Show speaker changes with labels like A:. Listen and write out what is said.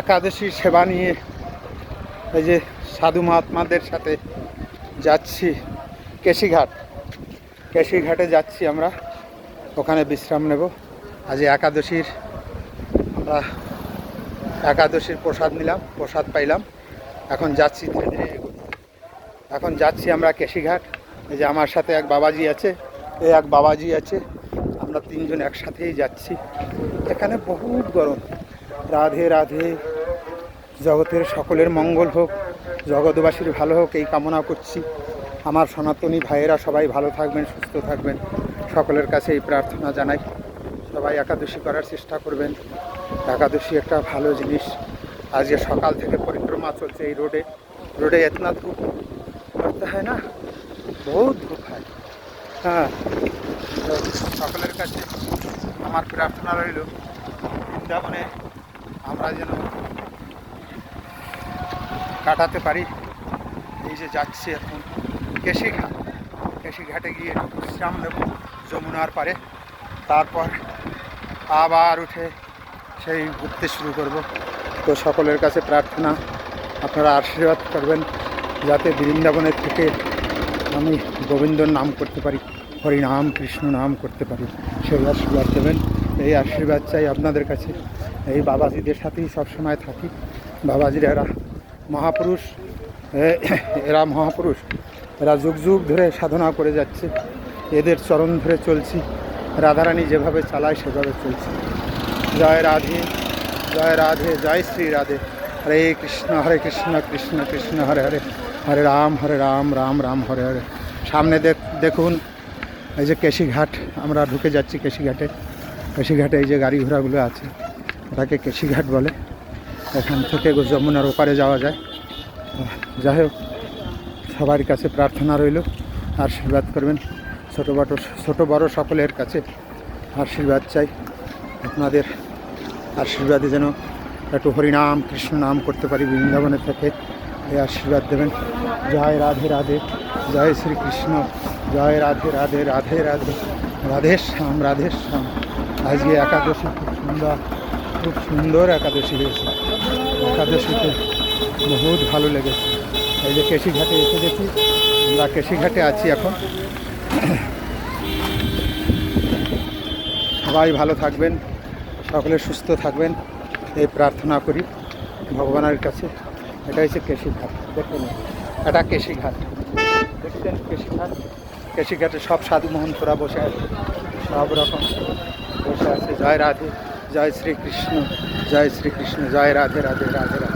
A: একাদশী সেবা নিয়ে এই যে সাধু মহাত্মাদের সাথে যাচ্ছি কেশিঘাট কেশিঘাটে যাচ্ছি আমরা ওখানে বিশ্রাম নেব আজ একাদশীর আমরা একাদশীর প্রসাদ নিলাম প্রসাদ পাইলাম এখন যাচ্ছি ধীরে ধীরে এখন যাচ্ছি আমরা কেশিঘাট এই যে আমার সাথে এক বাবাজি আছে এই এক বাবাজি আছে আমরা তিনজন একসাথেই যাচ্ছি এখানে বহুত গরম রাধে রাধে জগতের সকলের মঙ্গল হোক জগৎবাসীর ভালো হোক এই কামনা করছি আমার সনাতনী ভাইয়েরা সবাই ভালো থাকবেন সুস্থ থাকবেন সকলের কাছে এই প্রার্থনা জানাই সবাই একাদশী করার চেষ্টা করবেন একাদশী একটা ভালো জিনিস আজকে সকাল থেকে পরিক্রমা চলছে এই রোডে রোডে এতনা ধূপ করতে হয় না বহুত ধূপ হয় হ্যাঁ সকলের কাছে আমার প্রার্থনা রইল বৃন্দাবনে আমরা যেন কাটাতে পারি এই যে যাচ্ছি এখন কেশিঘাট কেশিঘাটে গিয়ে বিশ্রাম নেব যমুনার পারে তারপর আবার উঠে সেই ঘুরতে শুরু করব তো সকলের কাছে প্রার্থনা আপনারা আশীর্বাদ করবেন যাতে বৃন্দাবনের থেকে আমি গোবিন্দর নাম করতে পারি হরিনাম কৃষ্ণ নাম করতে পারি সেই আশীর্বাদ দেবেন এই আশীর্বাদ চাই আপনাদের কাছে এই বাবাজিদের সাথেই সবসময় থাকি বাবাজিরা এরা মহাপুরুষ এরা মহাপুরুষ এরা যুগ যুগ ধরে সাধনা করে যাচ্ছে এদের চরণ ধরে চলছি রাধারানী যেভাবে চালায় সেভাবে চলছি জয় রাধে জয় রাধে জয় শ্রী রাধে হরে কৃষ্ণ হরে কৃষ্ণ কৃষ্ণ কৃষ্ণ হরে হরে হরে রাম হরে রাম রাম রাম হরে হরে সামনে দেখুন এই যে কেশিঘাট আমরা ঢুকে যাচ্ছি কেশিঘাটে কেশিঘাটে এই যে গাড়ি ঘোড়াগুলো আছে তাকে কেশিঘাট বলে এখান থেকে যমুনার ওপারে যাওয়া যায় যাই হোক সবার কাছে প্রার্থনা রইল আশীর্বাদ করবেন ছোটো বাটো ছোটো বড়ো সকলের কাছে আশীর্বাদ চাই আপনাদের আশীর্বাদে যেন একটু হরিনাম কৃষ্ণ নাম করতে পারি বৃন্দাবনে থেকে এই আশীর্বাদ দেবেন জয় রাধে রাধে জয় শ্রীকৃষ্ণ জয় রাধে রাধে রাধে রাধে রাধেশ্যাম রাধেশ্যাম আজকে একাদশী খুব সুন্দর খুব সুন্দর একাদশী হয়েছে একাদশীতে বহুত ভালো লেগেছে এই যে কেশিঘাটে এসে গেছি আমরা কেশিঘাটে আছি এখন সবাই ভালো থাকবেন সকলে সুস্থ থাকবেন এই প্রার্থনা করি ভগবানের কাছে এটা হচ্ছে কেশিঘাট দেখুন এটা কেশিঘাট দেখছেন কেশিঘাট কেশিঘাটে সব সাধু মহন্তরা বসে আছে সব রকম বসে আছে জয় রাধে জয় শ্রীকৃষ্ণ জয় শ্রীকৃষ্ণ জয় রাধে রাধে রাধে রাধে